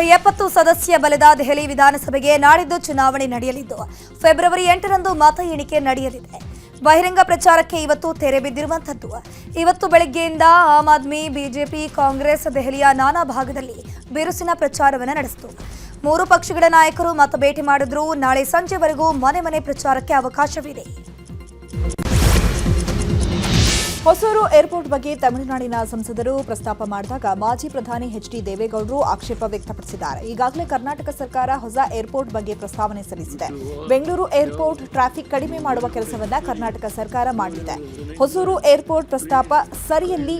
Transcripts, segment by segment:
ಎಪ್ಪತ್ತು ಸದಸ್ಯ ಬಲದ ದೆಹಲಿ ವಿಧಾನಸಭೆಗೆ ನಾಡಿದ್ದು ಚುನಾವಣೆ ನಡೆಯಲಿದ್ದು, ಫೆಬ್ರವರಿ ಎಂಟರಂದು ಮತ ಎಣಿಕೆ ನಡೆಯಲಿದೆ. ಬಹಿರಂಗ ಪ್ರಚಾರಕ್ಕೆ ಇವತ್ತು ತೆರೆ ಬಿದ್ದಿರುವಂಥದ್ದು. ಇವತ್ತು ಬೆಳಗ್ಗೆಯಿಂದ ಆಮ್ ಆದ್ಮಿ, ಬಿಜೆಪಿ, ಕಾಂಗ್ರೆಸ್, ದೆಹಲಿಯ ನಾನಾ ಭಾಗದಲ್ಲಿ ಬಿರುಸಿನ ಪ್ರಚಾರವನ್ನು ನಡೆಸಿತು. ಮೂರು ಪಕ್ಷಗಳ ನಾಯಕರು ಮತ ಭೇಟಿ ಮಾಡಿದ್ರು. ನಾಳೆ ಸಂಜೆವರೆಗೂ ಮನೆ ಮನೆ ಪ್ರಚಾರಕ್ಕೆ ಅವಕಾಶವಿದೆ. ಹೊಸೂರು ಏರ್ಪೋರ್ಟ್ ಬಗ್ಗೆ ತಮಿಳುನಾಡಿನ ಸಂಸದರು ಪ್ರಸ್ತಾಪ ಮಾಡಿದಾಗ ಮಾಜಿ ಪ್ರಧಾನಿ ಎಚ್ ಡಿ ದೇವೇಗೌಡರು ಆಕ್ಷೇಪ ವ್ಯಕ್ತಪಡಿಸಿದ್ದಾರೆ. ಈಗಾಗಲೇ ಕರ್ನಾಟಕ ಸರ್ಕಾರ ಹೊಸ ಏರ್ಪೋರ್ಟ್ ಬಗ್ಗೆ ಪ್ರಸ್ತಾವನೆ ಸಲ್ಲಿಸಿದೆ. ಬೆಂಗಳೂರು ಏರ್ಪೋರ್ಟ್ ಟ್ರಾಫಿಕ್ ಕಡಿಮೆ ಮಾಡುವ ಕೆಲಸವನ್ನ ಕರ್ನಾಟಕ ಸರ್ಕಾರ ಮಾಡಿದೆ. ಹೊಸೂರು ಏರ್ಪೋರ್ಟ್ ಪ್ರಸ್ತಾಪ ಸರಿಯಲ್ಲಿ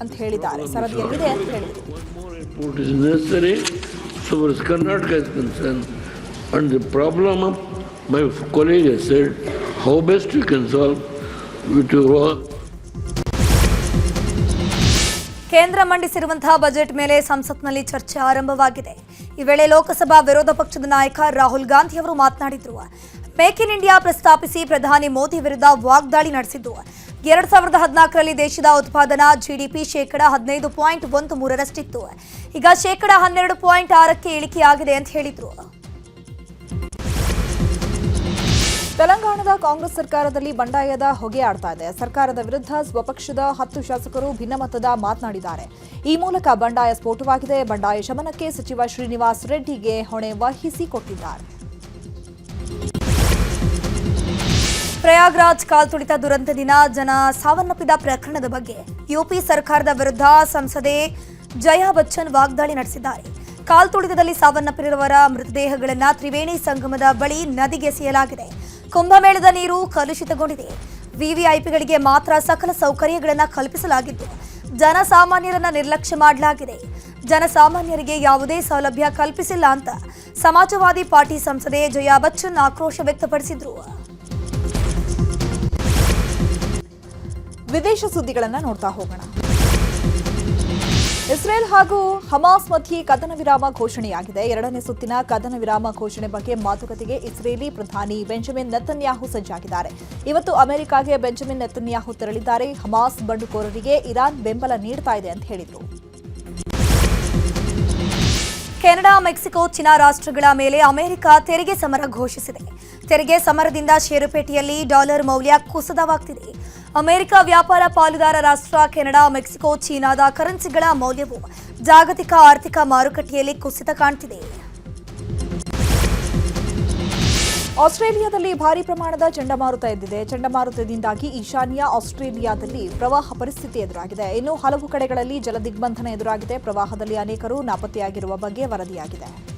ಅಂತ ಹೇಳಿದ್ದಾರೆ. ಸರದಿಯಲ್ಲಿದೆ ಅಂತ ಹೇಳಿದರು ಕೇಂದ್ರ ಮಂಡಿಸಿರುವಂತಹ ಬಜೆಟ್ ಮೇಲೆ ಸಂಸತ್ನಲ್ಲಿ ಚರ್ಚೆ ಆರಂಭವಾಗಿದೆ. ಈ ವೇಳೆ ಲೋಕಸಭಾ ವಿರೋಧ ಪಕ್ಷದ ನಾಯಕ ರಾಹುಲ್ ಗಾಂಧಿ ಅವರು ಮಾತನಾಡಿದ್ರು. ಮೇಕ್ ಇನ್ ಇಂಡಿಯಾ ಪ್ರಸ್ತಾಪಿಸಿ ಪ್ರಧಾನಿ ಮೋದಿ ವಿರುದ್ಧ ವಾಗ್ದಾಳಿ ನಡೆಸಿದ್ದು. ಎರಡ್ ಸಾವಿರದ ಹದಿನಾಲ್ಕರಲ್ಲಿ ದೇಶದ ಉತ್ಪಾದನಾ ಜಿಡಿಪಿ ಶೇಕಡ ಹದಿನೈದು ಪಾಯಿಂಟ್ ಒಂದು ಮೂರರಷ್ಟಿತ್ತು. ಈಗ ಶೇಕಡ ಹನ್ನೆರಡು ಪಾಯಿಂಟ್ ಆರಕ್ಕೆ ಇಳಿಕೆಯಾಗಿದೆ ಅಂತ ಹೇಳಿದ್ರು. ತೆಲಂಗಾಣದ ಕಾಂಗ್ರೆಸ್ ಸರ್ಕಾರದಲ್ಲಿ ಬಂಡಾಯದ ಹೊಗೆ ಆಡ್ತಾ ಇದೆ. ಸರ್ಕಾರದ ವಿರುದ್ಧ ಸ್ವಪಕ್ಷದ ಹತ್ತು ಶಾಸಕರು ಭಿನ್ನಮತದ ಮಾತನಾಡಿದ್ದಾರೆ. ಈ ಮೂಲಕ ಬಂಡಾಯ ಸ್ಫೋಟವಾಗಿದೆ. ಬಂಡಾಯ ಶಮನಕ್ಕೆ ಸಚಿವ ಶ್ರೀನಿವಾಸ್ ರೆಡ್ಡಿಗೆ ಹೊಣೆ ವಹಿಸಿಕೊಟ್ಟಿದ್ದಾರೆ. ಪ್ರಯಾಗ್ರಾಜ್ ಕಾಲ್ತುಳಿತ ದುರಂತದಿಂದ ಜನ ಸಾವನ್ನಪ್ಪಿದ ಪ್ರಕರಣದ ಬಗ್ಗೆ ಯುಪಿ ಸರ್ಕಾರದ ವಿರುದ್ಧ ಸಂಸದೆ ಜಯಾ ಬಚ್ಚನ್ ವಾಗ್ದಾಳಿ ನಡೆಸಿದ್ದಾರೆ. ಕಾಲ್ತುಳಿತದಲ್ಲಿ ಸಾವನ್ನಪ್ಪಿರುವವರ ಮೃತದೇಹಗಳನ್ನು ತ್ರಿವೇಣಿ ಸಂಗಮದ ಬಳಿ ನದಿಗೆಸೆಯಲಾಗಿದೆ. ಕುಂಭಮೇಳದ ನೀರು ಕಲುಷಿತಗೊಂಡಿದೆ. ವಿವಿಐಪಿಗಳಿಗೆ ಮಾತ್ರ ಸಕಲ ಸೌಕರ್ಯಗಳನ್ನು ಕಲ್ಪಿಸಲಾಗಿದ್ದು, ಜನಸಾಮಾನ್ಯರನ್ನ ನಿರ್ಲಕ್ಷ್ಯ ಮಾಡಲಾಗಿದೆ. ಜನಸಾಮಾನ್ಯರಿಗೆ ಯಾವುದೇ ಸೌಲಭ್ಯ ಕಲ್ಪಿಸಿಲ್ಲ ಅಂತ ಸಮಾಜವಾದಿ ಪಾರ್ಟಿ ಸಂಸದೆ ಜಯಾ ಬಚ್ಚನ್ ಆಕ್ರೋಶ ವ್ಯಕ್ತಪಡಿಸಿದ್ರು. ವಿದೇಶ ಸುದ್ದಿಗಳನ್ನ ನೋಡ್ತಾ ಹೋಗೋಣ. ಇಸ್ರೇಲ್ ಹಾಗೂ ಹಮಾಸ್ ಮಧ್ಯೆ ಕದನ ವಿರಾಮ ಘೋಷಣೆಯಾಗಿದೆ. ಎರಡನೇ ಸುತ್ತಿನ ಕದನ ವಿರಾಮ ಘೋಷಣೆ ಬಗ್ಗೆ ಮಾತುಕತೆಗೆ ಇಸ್ರೇಲಿ ಪ್ರಧಾನಿ ಬೆಂಜಮಿನ್ ನೆತನ್ಯಾಹು ಸಜ್ಜಾಗಿದ್ದಾರೆ. ಇವತ್ತು ಅಮೆರಿಕಾಗೆ ಬೆಂಜಮಿನ್ ನೆತನ್ಯಾಹು ತೆರಳಿದ್ದಾರೆ. ಹಮಾಸ್ ಬಂಡುಕೋರರಿಗೆ ಇರಾನ್ ಬೆಂಬಲ ನೀಡ್ತಾ ಇದೆ ಅಂತ ಹೇಳಿದರು. ಕೆನಡಾ, ಮೆಕ್ಸಿಕೋ, ಚೀನಾ ರಾಷ್ಟ್ರಗಳ ಮೇಲೆ ಅಮೆರಿಕ ತೆರಿಗೆ ಸಮರ ಘೋಷಿಸಿದೆ. ತೆರಿಗೆ ಸಮರದಿಂದ ಷೇರುಪೇಟೆಯಲ್ಲಿ ಡಾಲರ್ ಮೌಲ್ಯ ಕುಸಿತವಾಗ್ತಿದೆ. ಅಮೆರಿಕ ವ್ಯಾಪಾರ ಪಾಲುದಾರ ರಾಷ್ಟ್ರ ಕೆನಡಾ, ಮೆಕ್ಸಿಕೋ, ಚೀನಾದ ಕರೆನ್ಸಿಗಳ ಮೌಲ್ಯವು ಜಾಗತಿಕ ಆರ್ಥಿಕ ಮಾರುಕಟ್ಟೆಯಲ್ಲಿ ಕುಸಿತ ಕಾಣ್ತಿದೆ. ಆಸ್ಟ್ರೇಲಿಯಾದಲ್ಲಿ ಭಾರಿ ಪ್ರಮಾಣದ ಚಂಡಮಾರುತ ಎದ್ದಿದೆ. ಚಂಡಮಾರುತದಿಂದಾಗಿ ಈಶಾನ್ಯ ಆಸ್ಟ್ರೇಲಿಯಾದಲ್ಲಿ ಪ್ರವಾಹ ಪರಿಸ್ಥಿತಿ ಎದುರಾಗಿದೆ. ಇನ್ನು ಹಲವು ಕಡೆಗಳಲ್ಲಿ ಜಲದಿಗ್ಬಂಧನ ಎದುರಾಗಿದೆ. ಪ್ರವಾಹದಲ್ಲಿ ಅನೇಕರು ನಾಪತ್ತೆಯಾಗಿರುವ ಬಗ್ಗೆ ವರದಿಯಾಗಿದೆ.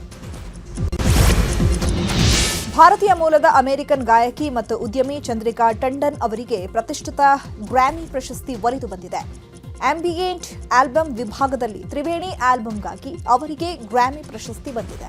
ಭಾರತೀಯ ಮೂಲದ ಅಮೆರಿಕನ್ ಗಾಯಕಿ ಮತ್ತು ಉದ್ಯಮಿ ಚಂದ್ರಿಕಾ ಟಂಡನ್ ಅವರಿಗೆ ಪ್ರತಿಷ್ಠಿತ ಗ್ರಾಮಿ ಪ್ರಶಸ್ತಿ ಒಲಿದು ಬಂದಿದೆ. ಆಂಬಿಯೆಂಟ್ ಆಲ್ಬಮ್ ವಿಭಾಗದಲ್ಲಿ ತ್ರಿವೇಣಿ ಆಲ್ಬಮ್ಗಾಗಿ ಅವರಿಗೆ ಗ್ರಾಮಿ ಪ್ರಶಸ್ತಿ ಬಂದಿದೆ.